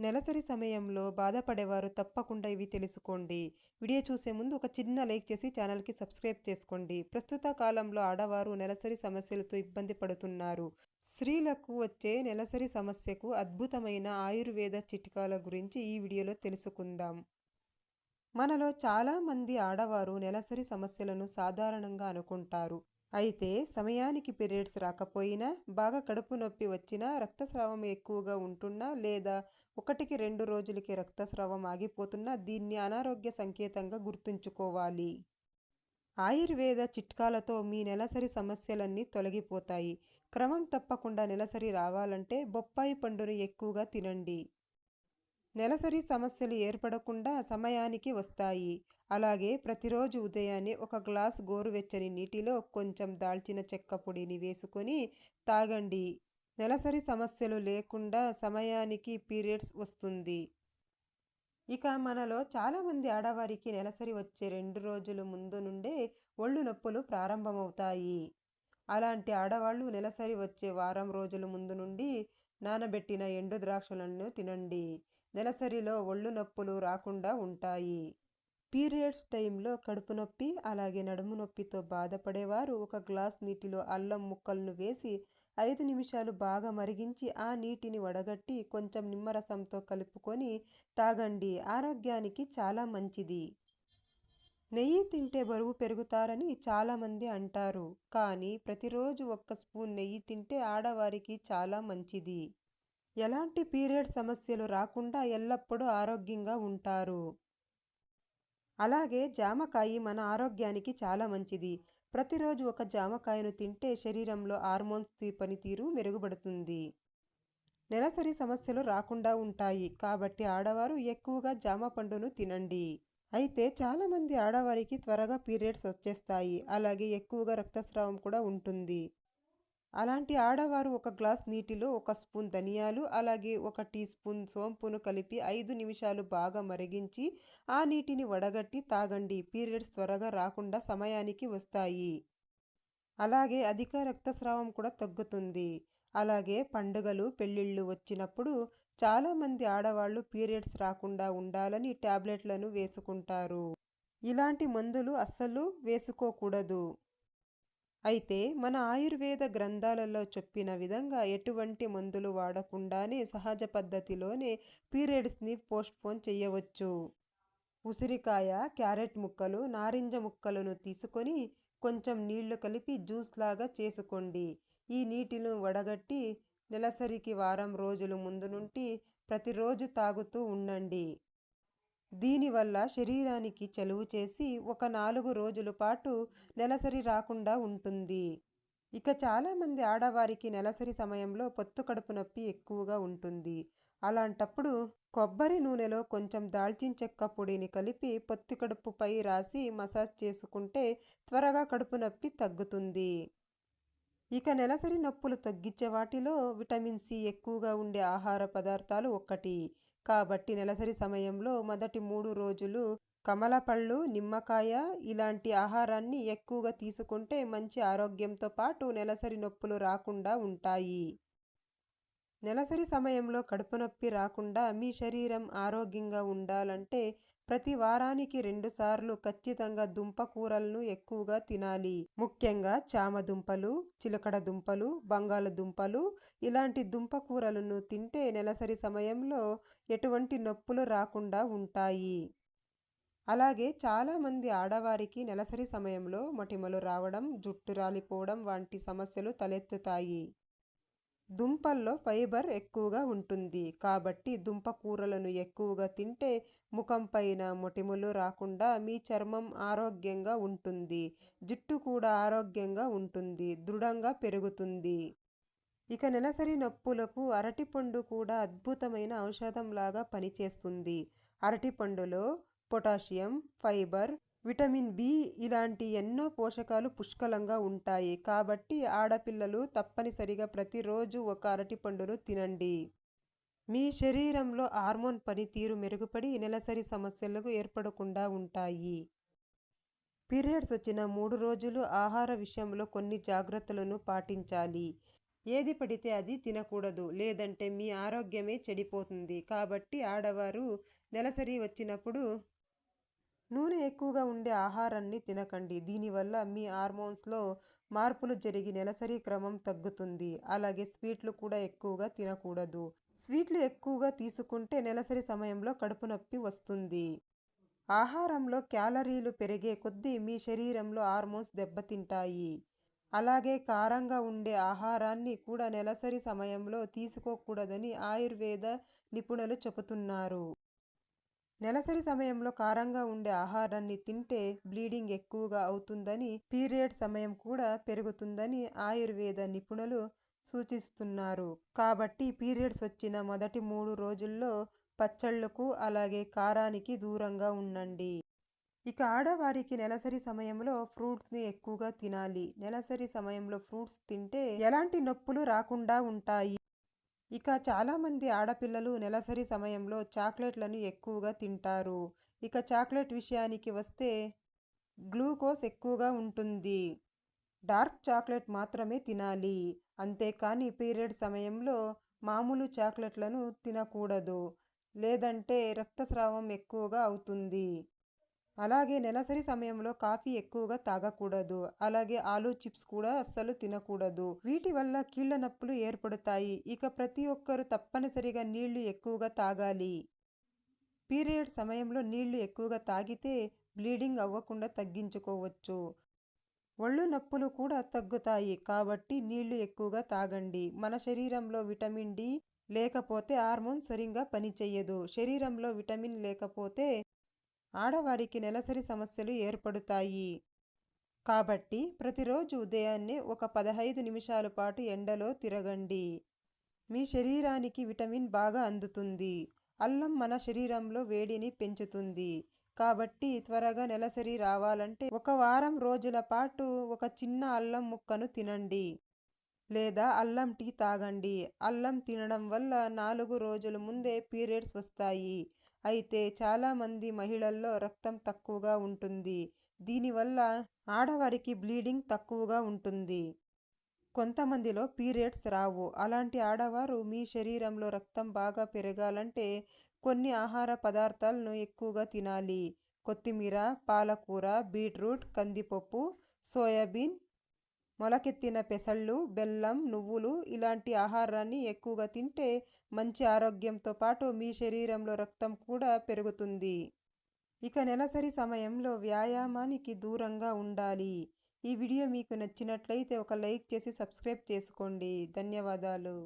నెలసరి సమయంలో బాధపడేవారు తప్పకుండా ఇవి తెలుసుకోండి. వీడియో చూసే ముందు ఒక చిన్న లైక్ చేసి ఛానల్కి సబ్స్క్రైబ్ చేసుకోండి. ప్రస్తుత కాలంలో ఆడవారు నెలసరి సమస్యలతో ఇబ్బంది పడుతున్నారు. స్త్రీలకు వచ్చే నెలసరి సమస్యకు అద్భుతమైన ఆయుర్వేద చిట్కాల గురించి ఈ వీడియోలో తెలుసుకుందాం. మనలో చాలామంది ఆడవారు నెలసరి సమస్యలను సాధారణంగా అనుకుంటారు. అయితే సమయానికి పీరియడ్స్ రాకపోయినా బాగా కడుపు నొప్పి వచ్చినా రక్తస్రావం ఎక్కువగా ఉంటున్నా లేదా ఒకటికి రెండు రోజులకి రక్తస్రావం ఆగిపోతున్నా దీన్ని అనారోగ్య సంకేతంగా గుర్తుంచుకోవాలి. ఆయుర్వేద చిట్కాలతో మీ నెలసరి సమస్యలన్నీ తొలగిపోతాయి. క్రమం తప్పకుండా నెలసరి రావాలంటే బొప్పాయి పండును ఎక్కువగా తినండి. నెలసరి సమస్యలు ఏర్పడకుండా సమయానికి వస్తాయి. అలాగే ప్రతిరోజు ఉదయాన్నే ఒక గ్లాస్ గోరువెచ్చని నీటిలో కొంచెం దాల్చిన చెక్క పొడిని వేసుకొని తాగండి. నెలసరి సమస్యలు లేకుండా సమయానికి పీరియడ్స్ వస్తుంది. ఇక మనలో చాలామంది ఆడవారికి నెలసరి వచ్చే రెండు రోజుల ముందు నుండే ఒళ్ళు నొప్పులు ప్రారంభమవుతాయి. అలాంటి ఆడవాళ్ళు నెలసరి వచ్చే వారం రోజుల ముందు నుండి నానబెట్టిన ఎండు ద్రాక్షలను తినండి. నెలసరిలో ఒళ్ళు నొప్పులు రాకుండా ఉంటాయి. పీరియడ్స్ టైంలో కడుపు నొప్పి అలాగే నడుము నొప్పితో బాధపడేవారు ఒక గ్లాస్ నీటిలో అల్లం ముక్కలను వేసి ఐదు నిమిషాలు బాగా మరిగించి ఆ నీటిని వడగట్టి కొంచెం నిమ్మరసంతో కలుపుకొని తాగండి. ఆరోగ్యానికి చాలా మంచిది. నెయ్యి తింటే బరువు పెరుగుతారని చాలామంది అంటారు. కానీ ప్రతిరోజు ఒక్క స్పూన్ నెయ్యి తింటే ఆడవారికి చాలా మంచిది. ఎలాంటి పీరియడ్ సమస్యలు రాకుండా ఎల్లప్పుడూ ఆరోగ్యంగా ఉంటారు. అలాగే జామకాయ మన ఆరోగ్యానికి చాలా మంచిది. ప్రతిరోజు ఒక జామకాయను తింటే శరీరంలో హార్మోన్స్ పనితీరు మెరుగుపడుతుంది. నెలసరి సమస్యలు రాకుండా ఉంటాయి. కాబట్టి ఆడవారు ఎక్కువగా జామ పండును తినండి. అయితే చాలామంది ఆడవారికి త్వరగా పీరియడ్స్ వచ్చేస్తాయి. అలాగే ఎక్కువగా రక్తస్రావం కూడా ఉంటుంది. అలాంటి ఆడవారు ఒక గ్లాస్ నీటిలో ఒక స్పూన్ ధనియాలు అలాగే ఒక టీ స్పూన్ సోంపును కలిపి ఐదు నిమిషాలు బాగా మరిగించి ఆ నీటిని వడగట్టి తాగండి. పీరియడ్స్ త్వరగా రాకుండా సమయానికి వస్తాయి. అలాగే అధిక రక్తస్రావం కూడా తగ్గుతుంది. అలాగే పండుగలు పెళ్ళిళ్ళు వచ్చినప్పుడు చాలామంది ఆడవాళ్ళు పీరియడ్స్ రాకుండా ఉండాలని ట్యాబ్లెట్లను వేసుకుంటారు. ఇలాంటి మందులు అస్సలు వేసుకోకూడదు. అయితే మన ఆయుర్వేద గ్రంథాలలో చెప్పిన విధంగా ఎటువంటి మందులు వాడకుండానే సహజ పద్ధతిలోనే పీరియడ్స్ని పోస్ట్పోన్ చేయవచ్చు. ఉసిరికాయ క్యారెట్ ముక్కలు నారింజ ముక్కలను తీసుకొని కొంచెం నీళ్ళు కలిపి జ్యూస్ లాగా చేసుకోండి. ఈ నీటిని వడగట్టి నెలసరికి వారం రోజులు ముందు నుండి ప్రతిరోజు తాగుతూ ఉండండి. దీనివల్ల శరీరానికి చలువు చేసి ఒక నాలుగు రోజుల పాటు నెలసరి రాకుండా ఉంటుంది. ఇక చాలామంది ఆడవారికి నెలసరి సమయంలో పొత్తు కడుపు నొప్పి ఎక్కువగా ఉంటుంది. అలాంటప్పుడు కొబ్బరి నూనెలో కొంచెం దాల్చిన చెక్క పొడిని కలిపి పొత్తి కడుపుపై రాసి మసాజ్ చేసుకుంటే త్వరగా కడుపు నొప్పి తగ్గుతుంది. ఇక నెలసరి నొప్పులు తగ్గించే వాటిలో విటమిన్ సి ఎక్కువగా ఉండే ఆహార పదార్థాలు ఒకటి కాబట్టి నెలసరి సమయంలో మొదటి మూడు రోజులు కమలపళ్ళు నిమ్మకాయ ఇలాంటి ఆహారాన్ని ఎక్కువగా తీసుకుంటే మంచి ఆరోగ్యంతో పాటు నెలసరి నొప్పులు రాకుండా ఉంటాయి. నెలసరి సమయంలో కడుపు నొప్పి రాకుండా మీ శరీరం ఆరోగ్యంగా ఉండాలంటే ప్రతి వారానికి రెండుసార్లు ఖచ్చితంగా దుంప కూరలను ఎక్కువగా తినాలి. ముఖ్యంగా చామ దుంపలు చిలకడ దుంపలు బంగాళదుంపలు ఇలాంటి దుంప కూరలను తింటే నెలసరి సమయంలో ఎటువంటి నొప్పులు రాకుండా ఉంటాయి. అలాగే చాలామంది ఆడవారికి నెలసరి సమయంలో మొటిమలు రావడం జుట్టు రాలిపోవడం వంటి సమస్యలు తలెత్తుతాయి. దుంపల్లో ఫైబర్ ఎక్కువగా ఉంటుంది. కాబట్టి దుంప కూరలను ఎక్కువగా తింటే ముఖం పైన మొటిమలు రాకుండా మీ చర్మం ఆరోగ్యంగా ఉంటుంది. జుట్టు కూడా ఆరోగ్యంగా ఉంటుంది. దృఢంగా పెరుగుతుంది. ఇక నెలసరి నొప్పులకు అరటిపండు కూడా అద్భుతమైన ఔషధంలాగా పనిచేస్తుంది. అరటిపండులో పొటాషియం ఫైబర్ విటమిన్ బి ఇలాంటి ఎన్నో పోషకాలు పుష్కలంగా ఉంటాయి. కాబట్టి ఆడపిల్లలు తప్పనిసరిగా ప్రతిరోజు ఒక అరటిపండును తినండి. మీ శరీరంలో హార్మోన్ పనితీరు మెరుగుపడి నెలసరి సమస్యలకు ఏర్పడకుండా ఉంటాయి. పీరియడ్స్ వచ్చిన మూడు రోజులు ఆహార విషయంలో కొన్ని జాగ్రత్తలను పాటించాలి. ఏది పడితే అది తినకూడదు. లేదంటే మీ ఆరోగ్యమే చెడిపోతుంది. కాబట్టి ఆడవారు నెలసరి వచ్చినప్పుడు నూనె ఎక్కువగా ఉండే ఆహారాన్ని తినకండి. దీనివల్ల మీ హార్మోన్స్లో మార్పులు జరిగి నెలసరి క్రమం తగ్గుతుంది. అలాగే స్వీట్లు కూడా ఎక్కువగా తినకూడదు. స్వీట్లు ఎక్కువగా తీసుకుంటే నెలసరి సమయంలో కడుపు నొప్పి వస్తుంది. ఆహారంలో క్యాలరీలు పెరిగే కొద్దీ మీ శరీరంలో హార్మోన్స్ దెబ్బతింటాయి. అలాగే కారంగా ఉండే ఆహారాన్ని కూడా నెలసరి సమయంలో తీసుకోకూడదని ఆయుర్వేద నిపుణులు చెబుతున్నారు. నెలసరి సమయంలో కారంగా ఉండే ఆహారాన్ని తింటే బ్లీడింగ్ ఎక్కువగా అవుతుందని పీరియడ్ సమయం కూడా పెరుగుతుందని ఆయుర్వేద నిపుణులు సూచిస్తున్నారు. కాబట్టి పీరియడ్స్ వచ్చిన మొదటి మూడు రోజుల్లో పచ్చళ్ళకు అలాగే కారానికి దూరంగా ఉండండి. ఇక ఆడవారికి నెలసరి సమయంలో ఫ్రూట్స్ని ఎక్కువగా తినాలి. నెలసరి సమయంలో ఫ్రూట్స్ తింటే ఎలాంటి నొప్పులు రాకుండా ఉంటాయి? ఇక చాలామంది ఆడపిల్లలు నెలసరి సమయంలో చాక్లెట్లను ఎక్కువగా తింటారు. ఇక చాక్లెట్ విషయానికి వస్తే గ్లూకోజ్ ఎక్కువగా ఉంటుంది. డార్క్ చాక్లెట్ మాత్రమే తినాలి. అంతేకాని పీరియడ్ సమయంలో మామూలు చాక్లెట్లను తినకూడదు. లేదంటే రక్తస్రావం ఎక్కువగా అవుతుంది. అలాగే నెలసరి సమయంలో కాఫీ ఎక్కువగా తాగకూడదు. అలాగే ఆలూ చిప్స్ కూడా అస్సలు తినకూడదు. వీటి వల్ల కీళ్ళ నొప్పులు ఏర్పడతాయి. ఇక ప్రతి ఒక్కరు తప్పనిసరిగా నీళ్ళు ఎక్కువగా తాగాలి. పీరియడ్ సమయంలో నీళ్ళు ఎక్కువగా తాగితే బ్లీడింగ్ అవ్వకుండా తగ్గించుకోవచ్చు. ఒళ్ళు నొప్పులు కూడా తగ్గుతాయి. కాబట్టి నీళ్ళు ఎక్కువగా తాగండి. మన శరీరంలో విటమిన్ డి లేకపోతే హార్మోన్ సరిగ్గా పనిచేయదు. శరీరంలో విటమిన్ లేకపోతే ఆడవారికి నెలసరి సమస్యలు ఏర్పడుతాయి. కాబట్టి ప్రతిరోజు ఉదయాన్నే ఒక పదహైదు నిమిషాల పాటు ఎండలో తిరగండి. మీ శరీరానికి విటమిన్ బాగా అందుతుంది. అల్లం మన శరీరంలో వేడిని పెంచుతుంది. కాబట్టి త్వరగా నెలసరి రావాలంటే ఒక వారం రోజుల పాటు ఒక చిన్న అల్లం ముక్కను తినండి. లేదా అల్లం టీ తాగండి. అల్లం తినడం వల్ల నాలుగు రోజుల ముందే పీరియడ్స్ వస్తాయి. అయితే చాలామంది మహిళల్లో రక్తం తక్కువగా ఉంటుంది. దీనివల్ల ఆడవారికి బ్లీడింగ్ తక్కువగా ఉంటుంది. కొంతమందిలో పీరియడ్స్ రావు. అలాంటి ఆడవారు మీ శరీరంలో రక్తం బాగా పెరగాలంటే కొన్ని ఆహార పదార్థాలను ఎక్కువగా తినాలి. కొత్తిమీర పాలకూర బీట్రూట్ కందిపప్పు సోయాబీన్ మొలకెత్తిన పెసళ్ళు బెల్లం నువ్వులు ఇలాంటి ఆహారాన్ని ఎక్కువగా తింటే మంచి ఆరోగ్యంతో పాటు మీ శరీరంలో రక్తం కూడా పెరుగుతుంది. ఇక నెలసరి సమయంలో వ్యాయామానికి దూరంగా ఉండాలి. ఈ వీడియో మీకు నచ్చినట్లయితే ఒక లైక్ చేసి సబ్స్క్రైబ్ చేసుకోండి. ధన్యవాదాలు.